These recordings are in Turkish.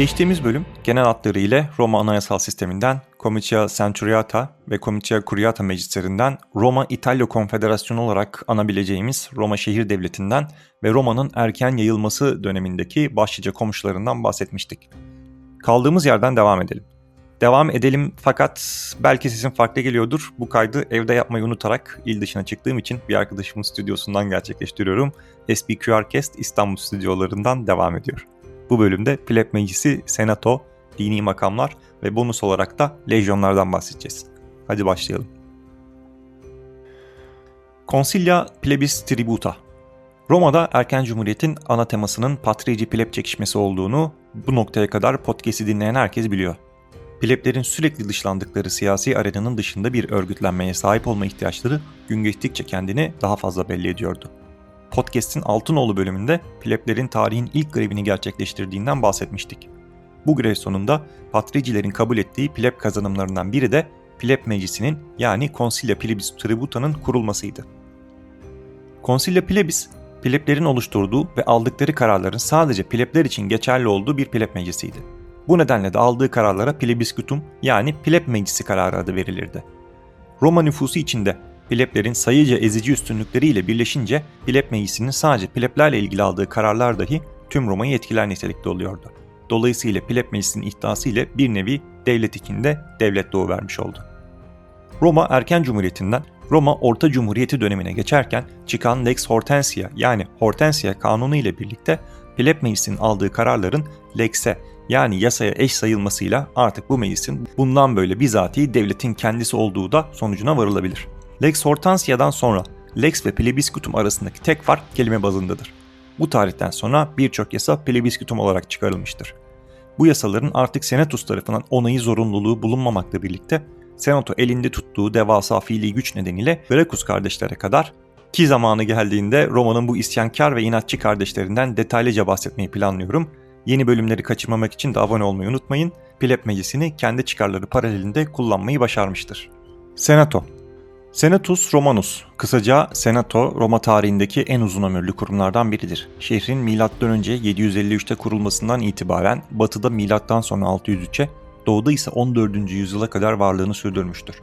Geçtiğimiz bölüm genel adları ile Roma Anayasal Sisteminden, Comitia Centuriata ve Comitia Curiata meclislerinden Roma İtalya Konfederasyonu olarak anabileceğimiz Roma Şehir Devleti'nden ve Roma'nın erken yayılması dönemindeki başlıca komşularından bahsetmiştik. Kaldığımız yerden devam edelim. Devam edelim fakat belki sesim farklı geliyordur. Bu kaydı evde yapmayı unutarak il dışına çıktığım için bir arkadaşımın stüdyosundan gerçekleştiriyorum. SBQRcast İstanbul stüdyolarından devam ediyor. Bu bölümde pleb meclisi, senato, dini makamlar ve bonus olarak da lejyonlardan bahsedeceğiz. Hadi başlayalım. Consilia Plebis Tributa Roma'da erken cumhuriyetin ana temasının patrici pleb çekişmesi olduğunu bu noktaya kadar podcast'i dinleyen herkes biliyor. Pleblerin sürekli dışlandıkları siyasi arenanın dışında bir örgütlenmeye sahip olma ihtiyaçları gün geçtikçe kendini daha fazla belli ediyordu. Podcast'in Altınoğlu bölümünde pleblerin tarihin ilk grevini gerçekleştirdiğinden bahsetmiştik. Bu grev sonunda patricilerin kabul ettiği pleb kazanımlarından biri de pleb meclisinin yani Consilia Plebis Tributa'nın kurulmasıydı. Consilia Plebis, pleblerin oluşturduğu ve aldıkları kararların sadece plebler için geçerli olduğu bir pleb meclisiydi. Bu nedenle de aldığı kararlara plebiscitum yani pleb meclisi kararı adı verilirdi. Roma nüfusu içinde pleblerin sayıca ezici üstünlükleriyle birleşince pleb meclisinin sadece pleblerle ilgili aldığı kararlar dahi tüm Roma'yı etkiler nitelikte oluyordu. Dolayısıyla pleb meclisinin ihtası ile bir nevi devlet içinde devlet doğuvermiş oldu. Roma erken cumhuriyetinden Roma Orta Cumhuriyeti dönemine geçerken çıkan Lex Hortensia yani Hortensia kanunu ile birlikte pleb meclisinin aldığı kararların Lex'e yani yasaya eş sayılmasıyla artık bu meclisin bundan böyle bizatihi devletin kendisi olduğu da sonucuna varılabilir. Lex Hortensia'dan sonra Lex ve Plebiscitum arasındaki tek fark kelime bazındadır. Bu tarihten sonra birçok yasa Plebiscitum olarak çıkarılmıştır. Bu yasaların artık Senatus tarafından onayı zorunluluğu bulunmamakla birlikte Senato elinde tuttuğu devasa fiili güç nedeniyle Gracchus kardeşlere kadar ki zamanı geldiğinde Roma'nın bu isyankar ve inatçı kardeşlerinden detaylıca bahsetmeyi planlıyorum. Yeni bölümleri kaçırmamak için de abone olmayı unutmayın. Pleb meclisini kendi çıkarları paralelinde kullanmayı başarmıştır. Senato Senatus Romanus, kısaca Senato, Roma tarihindeki en uzun ömürlü kurumlardan biridir. Şehrin M.Ö. 753'te kurulmasından itibaren batıda M.Ö. sonra 603'e, doğuda ise 14. yüzyıla kadar varlığını sürdürmüştür.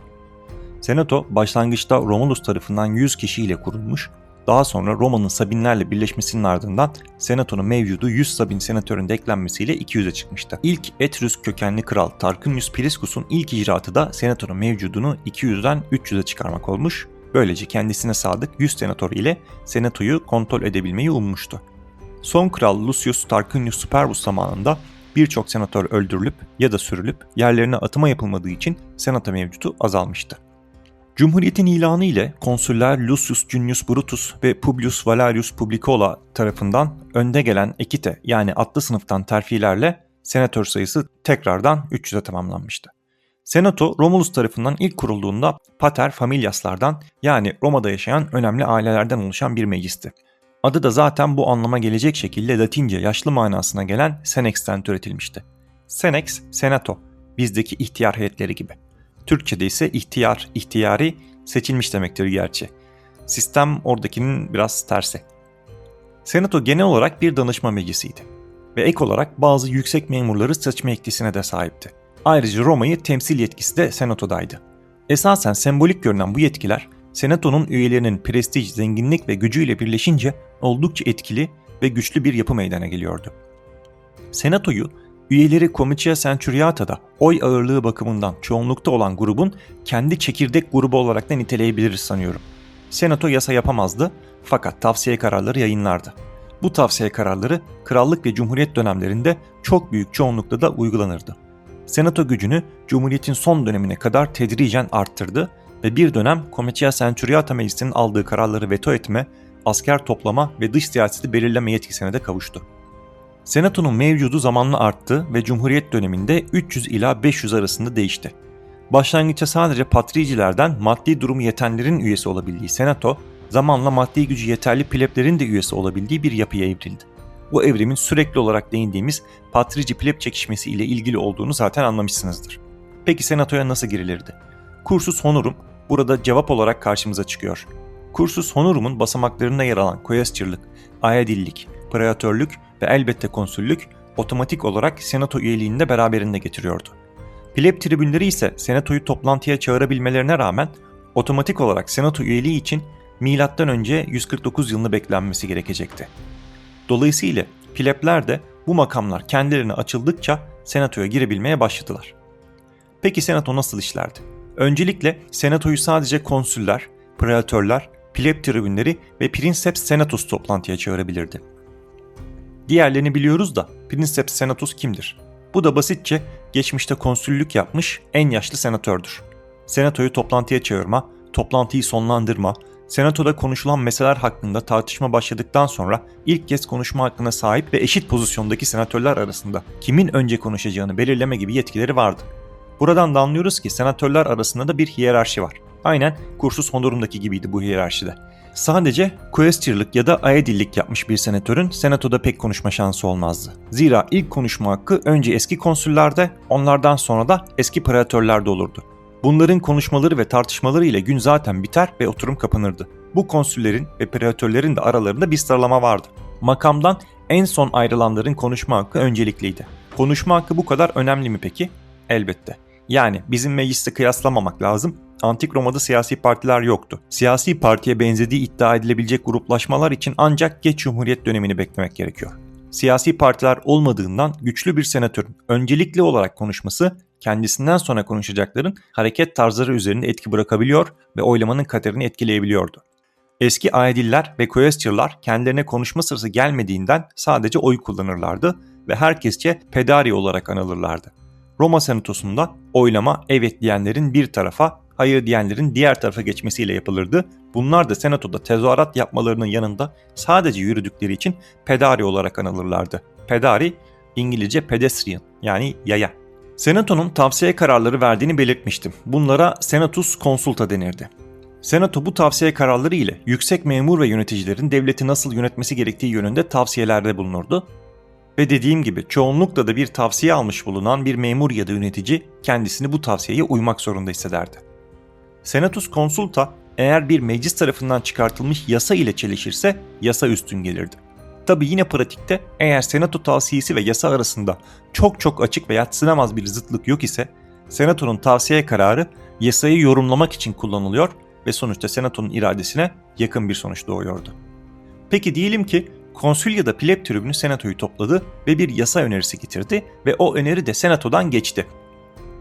Senato başlangıçta Romulus tarafından 100 kişiyle kurulmuş, daha sonra Roma'nın Sabinlerle birleşmesinin ardından Senato'nun mevcudu 100 Sabin senatörün de eklenmesiyle 200'e çıkmıştı. İlk Etrüsk kökenli kral Tarquinius Priscus'un ilk icraatı da Senato'nun mevcudunu 200'den 300'e çıkarmak olmuş. Böylece kendisine sadık 100 senatör ile Senato'yu kontrol edebilmeyi ummuştu. Son kral Lucius Tarquinius Superbus zamanında birçok senatör öldürülüp ya da sürülüp yerlerine atıma yapılmadığı için senato mevcudu azalmıştı. Cumhuriyetin ilanı ile konsüller Lucius Junius Brutus ve Publius Valerius Publicola tarafından önde gelen ekite yani atlı sınıftan terfilerle senatör sayısı tekrardan 300'e tamamlanmıştı. Senato Romulus tarafından ilk kurulduğunda pater familiaslardan yani Roma'da yaşayan önemli ailelerden oluşan bir meclisti. Adı da zaten bu anlama gelecek şekilde Latince yaşlı manasına gelen senex'ten türetilmişti. Senex, senato, bizdeki ihtiyar heyetleri gibi. Türkçe'de ise ihtiyar, ihtiyari seçilmiş demektir gerçi. Sistem oradakinin biraz tersi. Senato genel olarak bir danışma meclisiydi ve ek olarak bazı yüksek memurları seçme yetkisine de sahipti. Ayrıca Roma'yı temsil yetkisi de Senato'daydı. Esasen sembolik görünen bu yetkiler Senato'nun üyelerinin prestij, zenginlik ve gücüyle birleşince oldukça etkili ve güçlü bir yapı meydana geliyordu. Senato'yu Üyeleri Comitia Centuriata'da oy ağırlığı bakımından çoğunlukta olan grubun kendi çekirdek grubu olarak da niteleyebiliriz sanıyorum. Senato yasa yapamazdı fakat tavsiye kararları yayınlardı. Bu tavsiye kararları krallık ve cumhuriyet dönemlerinde çok büyük çoğunlukla da uygulanırdı. Senato gücünü cumhuriyetin son dönemine kadar tedricen arttırdı ve bir dönem Comitia Centuriata Meclisi'nin aldığı kararları veto etme, asker toplama ve dış siyaseti belirleme yetkisine de kavuştu. Senato'nun mevcudu zamanla arttı ve Cumhuriyet döneminde 300 ila 500 arasında değişti. Başlangıçta sadece patricilerden maddi durumu yetenlerin üyesi olabildiği Senato, zamanla maddi gücü yeterli pleblerin de üyesi olabildiği bir yapıya evrildi. Bu evrimin sürekli olarak değindiğimiz patrici pleb çekişmesi ile ilgili olduğunu zaten anlamışsınızdır. Peki Senato'ya nasıl girilirdi? Kursus honorum burada cevap olarak karşımıza çıkıyor. Kursus honorum'un basamaklarında yer alan koyasçırlık, ayadillik, preatörlük ve elbette konsüllük otomatik olarak senato üyeliğini de beraberinde getiriyordu. Pleb tribünleri ise senatoyu toplantıya çağırabilmelerine rağmen otomatik olarak senato üyeliği için M.Ö. 149 yılını beklenmesi gerekecekti. Dolayısıyla plebler de bu makamlar kendilerine açıldıkça senatoya girebilmeye başladılar. Peki senato nasıl işlerdi? Öncelikle senatoyu sadece konsüller, preatörler, pleb tribünleri ve princeps senatus toplantıya çağırabilirdi. Diğerlerini biliyoruz da princeps senatus kimdir? Bu da basitçe geçmişte konsüllük yapmış en yaşlı senatördür. Senatoyu toplantıya çağırma, toplantıyı sonlandırma, senatoda konuşulan meseleler hakkında tartışma başladıktan sonra ilk kez konuşma hakkına sahip ve eşit pozisyondaki senatörler arasında kimin önce konuşacağını belirleme gibi yetkileri vardı. Buradan da anlıyoruz ki senatörler arasında da bir hiyerarşi var. Aynen kursus Honduram'daki gibiydi bu hiyerarşide. Sadece quaestorluk ya da aedillik yapmış bir senatörün senatoda pek konuşma şansı olmazdı. Zira ilk konuşma hakkı önce eski konsüllerde, onlardan sonra da eski preatörlerde olurdu. Bunların konuşmaları ve tartışmaları ile gün zaten biter ve oturum kapanırdı. Bu konsüllerin ve preatörlerin de aralarında bir sıralama vardı. Makamdan en son ayrılanların konuşma hakkı öncelikliydi. Konuşma hakkı bu kadar önemli mi peki? Elbette. Yani bizim mecliste kıyaslamamak lazım. Antik Roma'da siyasi partiler yoktu. Siyasi partiye benzediği iddia edilebilecek gruplaşmalar için ancak geç cumhuriyet dönemini beklemek gerekiyor. Siyasi partiler olmadığından güçlü bir senatörün öncelikli olarak konuşması kendisinden sonra konuşacakların hareket tarzları üzerinde etki bırakabiliyor ve oylamanın kaderini etkileyebiliyordu. Eski aediller ve quaestorlar kendilerine konuşma sırası gelmediğinden sadece oy kullanırlardı ve herkesçe pedari olarak anılırlardı. Roma Senatosu'nda oylama evet diyenlerin bir tarafa, hayır diyenlerin diğer tarafa geçmesiyle yapılırdı. Bunlar da senatoda tezahürat yapmalarının yanında sadece yürüdükleri için pedari olarak anılırlardı. Pedari İngilizce pedestrian yani yaya. Senato'nun tavsiye kararları verdiğini belirtmiştim. Bunlara senatus consulta denirdi. Senato bu tavsiye kararları ile yüksek memur ve yöneticilerin devleti nasıl yönetmesi gerektiği yönünde tavsiyelerde bulunurdu ve dediğim gibi çoğunlukla da bir tavsiye almış bulunan bir memur ya da yönetici kendisini bu tavsiyeye uymak zorunda hissederdi. Senatus Consulta eğer bir meclis tarafından çıkartılmış yasa ile çelişirse yasa üstün gelirdi. Tabi yine pratikte eğer senato tavsiyesi ve yasa arasında çok çok açık ve yatsınamaz bir zıtlık yok ise senatonun tavsiye kararı yasayı yorumlamak için kullanılıyor ve sonuçta senatonun iradesine yakın bir sonuç doğuyordu. Peki diyelim ki konsül ya da pleb tribünü senatoyu topladı ve bir yasa önerisi getirdi ve o öneri de senatodan geçti.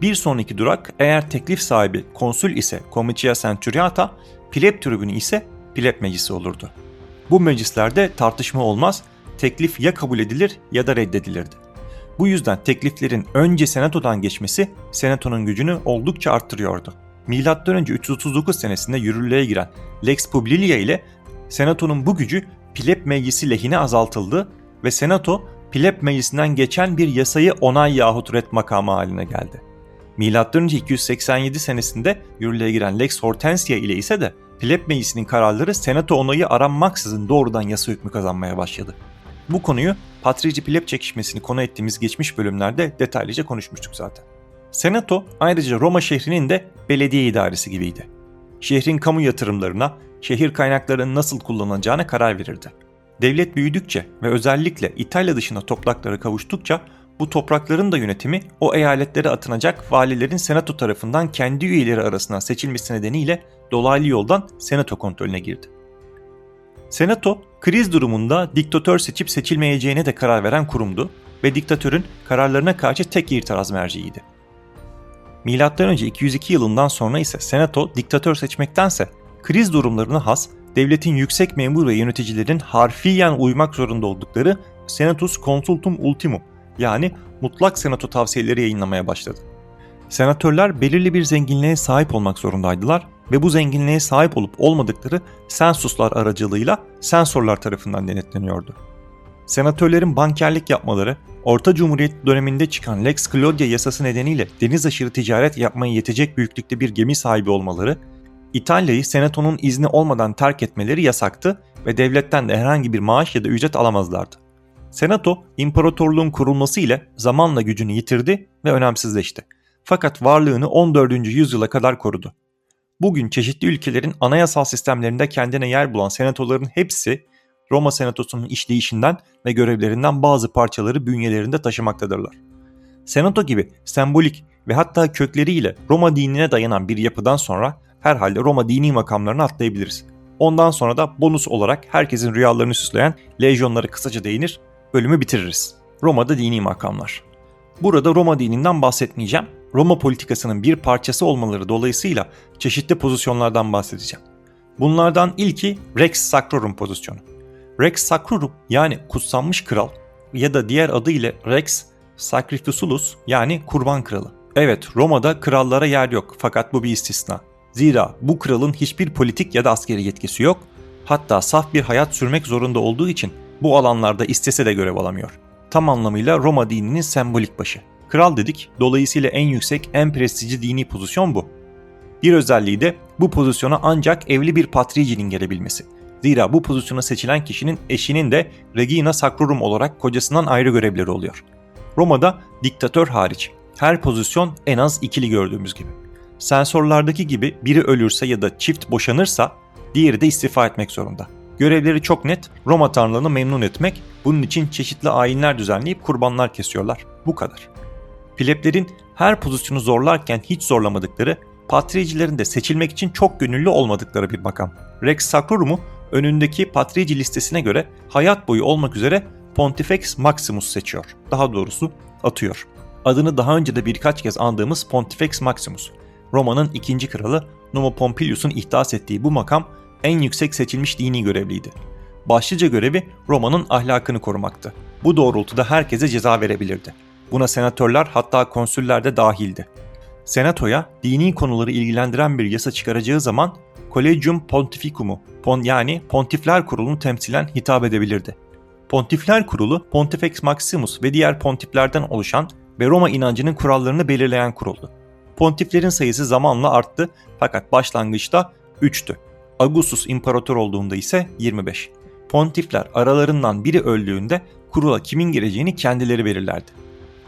Bir sonraki durak eğer teklif sahibi konsül ise Comitia Centuriata, pleb tribünü ise pleb meclisi olurdu. Bu meclislerde tartışma olmaz, teklif ya kabul edilir ya da reddedilirdi. Bu yüzden tekliflerin önce senatodan geçmesi senatonun gücünü oldukça arttırıyordu. M.Ö. 339 senesinde yürürlüğe giren Lex Publilia ile senatonun bu gücü pleb meclisi lehine azaltıldı ve senato pleb meclisinden geçen bir yasayı onay yahut red makamı haline geldi. M.Ö. 287 senesinde yürürlüğe giren Lex Hortensia ile ise de pleb meclisinin kararları senato onayı aranmaksızın doğrudan yasa hükmü kazanmaya başladı. Bu konuyu patrici pleb çekişmesini konu ettiğimiz geçmiş bölümlerde detaylıca konuşmuştuk zaten. Senato ayrıca Roma şehrinin de belediye idaresi gibiydi. Şehrin kamu yatırımlarına, şehir kaynaklarının nasıl kullanılacağına karar verirdi. Devlet büyüdükçe ve özellikle İtalya dışında topraklara kavuştukça bu toprakların da yönetimi o eyaletlere atınacak valilerin senato tarafından kendi üyeleri arasından seçilmesi nedeniyle dolaylı yoldan senato kontrolüne girdi. Senato, kriz durumunda diktatör seçip seçilmeyeceğine de karar veren kurumdu ve diktatörün kararlarına karşı tek itiraz merciiydi. M.Ö. 202 yılından sonra ise senato diktatör seçmektense kriz durumlarına has devletin yüksek memur ve yöneticilerin harfiyen uymak zorunda oldukları Senatus Consultum Ultimum yani mutlak senato tavsiyeleri yayınlamaya başladı. Senatörler belirli bir zenginliğe sahip olmak zorundaydılar ve bu zenginliğe sahip olup olmadıkları sensuslar aracılığıyla sensorlar tarafından denetleniyordu. Senatörlerin bankerlik yapmaları, Orta Cumhuriyet döneminde çıkan Lex Claudia yasası nedeniyle deniz aşırı ticaret yapmaya yetecek büyüklükte bir gemi sahibi olmaları İtalya'yı senatonun izni olmadan terk etmeleri yasaktı ve devletten de herhangi bir maaş ya da ücret alamazlardı. Senato, imparatorluğun kurulması ile zamanla gücünü yitirdi ve önemsizleşti. Fakat varlığını 14. yüzyıla kadar korudu. Bugün çeşitli ülkelerin anayasal sistemlerinde kendine yer bulan senatoların hepsi Roma Senatosu'nun işleyişinden ve görevlerinden bazı parçaları bünyelerinde taşımaktadırlar. Senato gibi sembolik ve hatta kökleriyle Roma dinine dayanan bir yapıdan sonra herhalde Roma dini makamlarını atlayabiliriz. Ondan sonra da bonus olarak herkesin rüyalarını süsleyen lejyonları kısaca değinir, bölümü bitiririz. Roma'da dini makamlar. Burada Roma dininden bahsetmeyeceğim. Roma politikasının bir parçası olmaları dolayısıyla çeşitli pozisyonlardan bahsedeceğim. Bunlardan ilki Rex Sacrorum pozisyonu. Rex Sacrorum yani kutsanmış kral ya da diğer adıyla Rex Sacrificulus yani kurban kralı. Evet Roma'da krallara yer yok fakat bu bir istisna. Zira bu kralın hiçbir politik ya da askeri yetkisi yok. Hatta saf bir hayat sürmek zorunda olduğu için bu alanlarda istese de görev alamıyor. Tam anlamıyla Roma dininin sembolik başı. Kral dedik, dolayısıyla en yüksek, en prestijli dini pozisyon bu. Bir özelliği de bu pozisyona ancak evli bir patricinin gelebilmesi. Zira bu pozisyona seçilen kişinin eşinin de Regina Sacrorum olarak kocasından ayrı görevleri oluyor. Roma'da diktatör hariç her pozisyon en az ikili gördüğümüz gibi. Sensörlerdeki gibi biri ölürse ya da çift boşanırsa diğeri de istifa etmek zorunda. Görevleri çok net, Roma tanrılarını memnun etmek, bunun için çeşitli ayinler düzenleyip kurbanlar kesiyorlar. Bu kadar. Pleblerin her pozisyonu zorlarken hiç zorlamadıkları, patricilerin de seçilmek için çok gönüllü olmadıkları bir makam. Rex Sacrorum'u önündeki patrici listesine göre hayat boyu olmak üzere Pontifex Maximus seçiyor. Daha doğrusu atıyor. Adını daha önce de birkaç kez andığımız Pontifex Maximus. Roma'nın ikinci kralı Numa Pompilius'un ihdas ettiği bu makam en yüksek seçilmiş dini görevliydi. Başlıca görevi Roma'nın ahlakını korumaktı. Bu doğrultuda herkese ceza verebilirdi. Buna senatörler hatta konsüller de dahildi. Senatoya dini konuları ilgilendiren bir yasa çıkaracağı zaman Collegium Pontificum'u yani Pontifler Kurulu'nu temsilen hitap edebilirdi. Pontifler Kurulu, Pontifex Maximus ve diğer pontiflerden oluşan ve Roma inancının kurallarını belirleyen kuruldu. Pontiflerin sayısı zamanla arttı fakat başlangıçta 3'tü. Augustus imparator olduğunda ise 25. Pontifler aralarından biri öldüğünde kurula kimin gireceğini kendileri belirlerdi.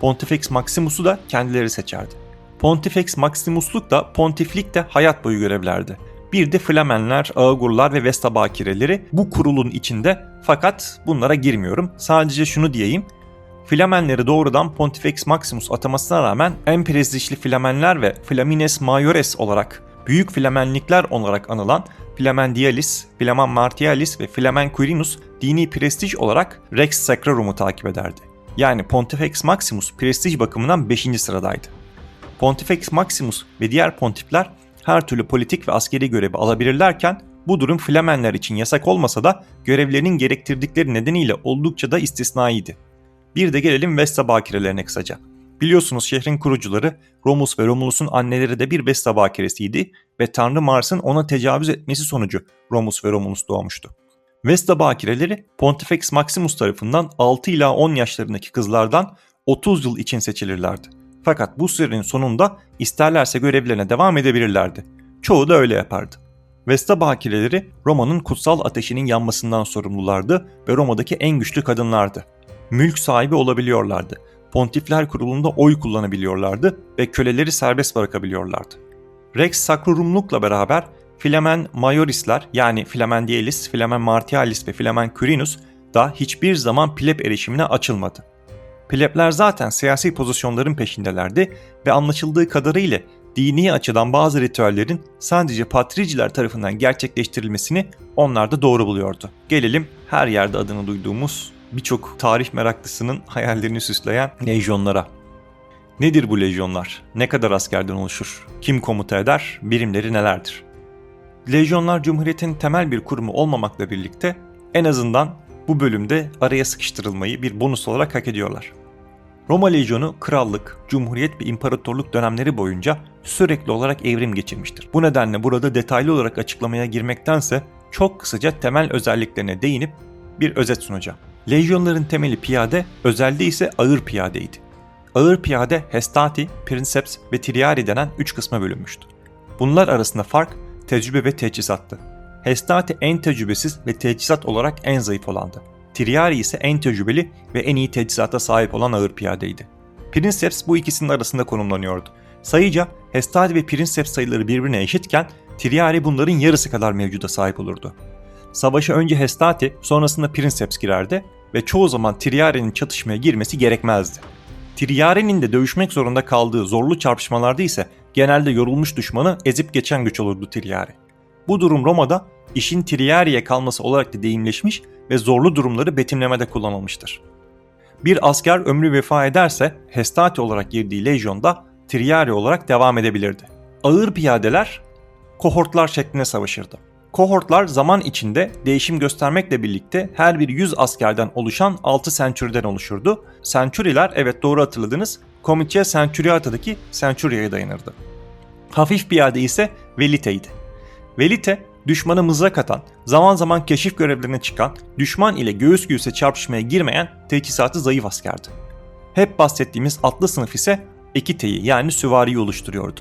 Pontifex Maximus'u da kendileri seçerdi. Pontifex Maximusluk da pontiflik de hayat boyu görevlerdi. Bir de Flamenler, Ağgurlar ve Vesta Bakireleri bu kurulun içinde fakat bunlara girmiyorum. Sadece şunu diyeyim. Flamenleri doğrudan Pontifex Maximus atamasına rağmen en prestijli Flamenler ve Flamines Maiores olarak büyük Flamenlikler olarak anılan Flamendialis, Flamen Martialis ve Flamen Quirinus dini prestij olarak Rex Sacrarum'u takip ederdi. Yani Pontifex Maximus prestij bakımından 5. sıradaydı. Pontifex Maximus ve diğer pontifler her türlü politik ve askeri görevi alabilirlerken bu durum Flemenler için yasak olmasa da görevlerinin gerektirdikleri nedeniyle oldukça da istisnaiydi. Bir de gelelim Vesta bakirelerine kısaca. Biliyorsunuz şehrin kurucuları Romus ve Romulus'un anneleri de bir Vesta bakiresiydi ve Tanrı Mars'ın ona tecavüz etmesi sonucu Romus ve Romulus doğmuştu. Vesta bakireleri Pontifex Maximus tarafından 6 ila 10 yaşlarındaki kızlardan 30 yıl için seçilirlerdi. Fakat bu sürenin sonunda isterlerse görevlerine devam edebilirlerdi. Çoğu da öyle yapardı. Vesta bakireleri Roma'nın kutsal ateşinin yanmasından sorumlulardı ve Roma'daki en güçlü kadınlardı. Mülk sahibi olabiliyorlardı. Pontifler kurulunda oy kullanabiliyorlardı ve köleleri serbest bırakabiliyorlardı. Rex Sacrorumlukla beraber Flamen Majorisler yani Flamen Dielis, Flamen Martialis ve Flamen Quirinus da hiçbir zaman pleb erişimine açılmadı. Plebler zaten siyasi pozisyonların peşindelerdi ve anlaşıldığı kadarıyla dini açıdan bazı ritüellerin sadece patriciler tarafından gerçekleştirilmesini onlar da doğru buluyordu. Gelelim her yerde adını duyduğumuz birçok tarih meraklısının hayallerini süsleyen lejyonlara. Nedir bu lejyonlar? Ne kadar askerden oluşur? Kim komuta eder? Birimleri nelerdir? Lejyonlar Cumhuriyet'in temel bir kurumu olmamakla birlikte en azından bu bölümde araya sıkıştırılmayı bir bonus olarak hak ediyorlar. Roma Lejyonu krallık, cumhuriyet ve imparatorluk dönemleri boyunca sürekli olarak evrim geçirmiştir. Bu nedenle burada detaylı olarak açıklamaya girmektense çok kısaca temel özelliklerine değinip bir özet sunacağım. Lejyonların temeli piyade, özelde ise ağır piyadeydi. Ağır piyade Hestati, Princeps ve Triari denen üç kısma bölünmüştü. Bunlar arasında fark tecrübe ve teçhizattı. Hestati en tecrübesiz ve teçhizat olarak en zayıf olandı. Triari ise en tecrübeli ve en iyi teçhizata sahip olan ağır piyadeydi. Princeps bu ikisinin arasında konumlanıyordu. Sayıca Hestati ve Princeps sayıları birbirine eşitken Triari bunların yarısı kadar mevcuda sahip olurdu. savaşa önce Hestati sonrasında Princeps girerdi ve çoğu zaman Triare'nin çatışmaya girmesi gerekmezdi. Triare'nin de dövüşmek zorunda kaldığı zorlu çarpışmalarda ise genelde yorulmuş düşmanı ezip geçen güç olurdu Triare. Bu durum Roma'da işin Triare'ye kalması olarak da deyimleşmiş ve zorlu durumları betimlemede kullanılmıştır. Bir asker ömrü vefa ederse Hestati olarak girdiği lejyonda Triare olarak devam edebilirdi. Ağır piyadeler kohortlar şeklinde savaşırdı. Kohortlar zaman içinde değişim göstermekle birlikte her bir 100 askerden oluşan 6 century'den oluşurdu. Century'ler evet doğru hatırladınız Comitia Centuriata'daki Centuria'ya dayanırdı. Hafif piyade ise Velite'ydi. Velite düşmana mızrak atan, zaman zaman keşif görevlerine çıkan, düşman ile göğüs göğüse çarpışmaya girmeyen teçhizatı zayıf askerdi. Hep bahsettiğimiz atlı sınıf ise ekiteyi yani süvariyi oluşturuyordu.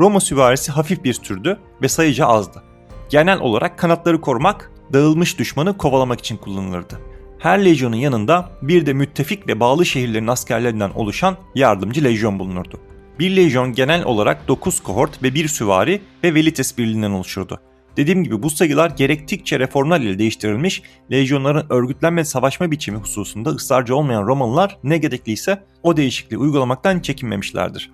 Roma süvarisi hafif bir türdü ve sayıca azdı. Genel olarak kanatları korumak, dağılmış düşmanı kovalamak için kullanılırdı. Her lejyonun yanında bir de müttefik ve bağlı şehirlerin askerlerinden oluşan yardımcı lejyon bulunurdu. Bir lejyon genel olarak 9 kohort ve bir süvari ve velites birliğinden oluşurdu. Dediğim gibi bu sayılar gerektikçe reformlar ile değiştirilmiş, lejyonların örgütlenme savaşma biçimi hususunda ısrarcı olmayan Romalılar ne gerekliyse o değişikliği uygulamaktan çekinmemişlerdir.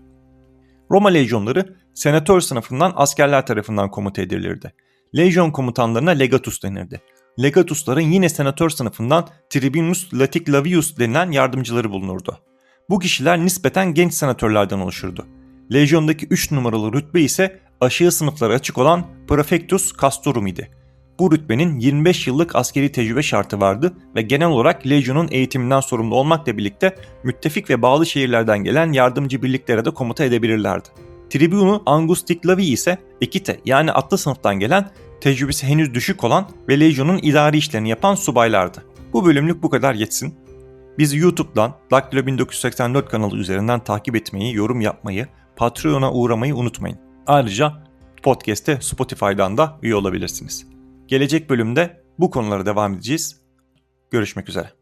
Roma lejyonları senatör sınıfından askerler tarafından komuta edilirdi. Lejyon komutanlarına legatus denirdi. Legatusların yine senatör sınıfından Tribunus Laticlavius denilen yardımcıları bulunurdu. Bu kişiler nispeten genç senatörlerden oluşurdu. Lejyondaki 3 numaralı rütbe ise aşağı sınıflara açık olan Prefectus Castorum idi. Bu rütbenin 25 yıllık askeri tecrübe şartı vardı ve genel olarak Legion'un eğitiminden sorumlu olmakla birlikte müttefik ve bağlı şehirlerden gelen yardımcı birliklere de komuta edebilirlerdi. Tribunu Angus Ticlavi ise Ekite yani atlı sınıftan gelen tecrübesi henüz düşük olan ve Legion'un idari işlerini yapan subaylardı. Bu bölümlük bu kadar yetsin. Bizi YouTube'dan Daktilo 1984 kanalı üzerinden takip etmeyi, yorum yapmayı, Patreon'a uğramayı unutmayın. Ayrıca podcast'te Spotify'dan da üye olabilirsiniz. Gelecek bölümde bu konulara devam edeceğiz. Görüşmek üzere.